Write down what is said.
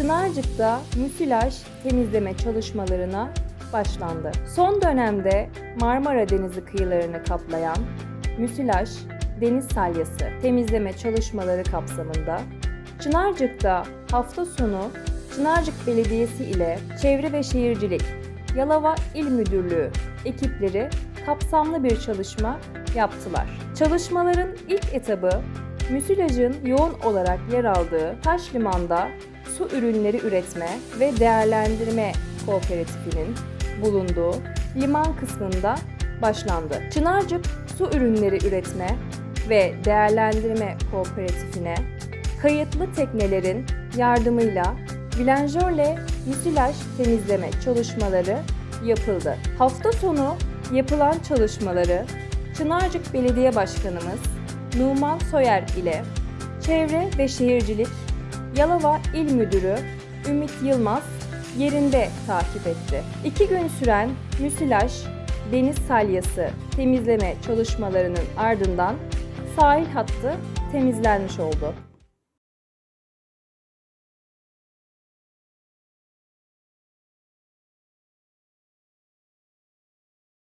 Çınarcık'ta müsilaj temizleme çalışmalarına başlandı. Son dönemde Marmara Denizi kıyılarını kaplayan müsilaj deniz salyası temizleme çalışmaları kapsamında Çınarcık'ta hafta sonu Çınarcık Belediyesi ile Çevre ve Şehircilik Yalova İl Müdürlüğü ekipleri kapsamlı bir çalışma yaptılar. Çalışmaların ilk etabı müsilajın yoğun olarak yer aldığı Taş Liman'da su ürünleri üretme ve değerlendirme kooperatifinin bulunduğu liman kısmında başlandı. Çınarcık Su Ürünleri Üretme ve Değerlendirme Kooperatifine kayıtlı teknelerin yardımıyla vilanjörle müsilaj temizleme çalışmaları yapıldı. Hafta sonu yapılan çalışmaları Çınarcık Belediye Başkanımız Numan Soyer ile Çevre ve Şehircilik Yalova İl Müdürü Ümit Yılmaz yerinde takip etti. İki gün süren müsilaj, deniz salyası temizleme çalışmalarının ardından sahil hattı temizlenmiş oldu.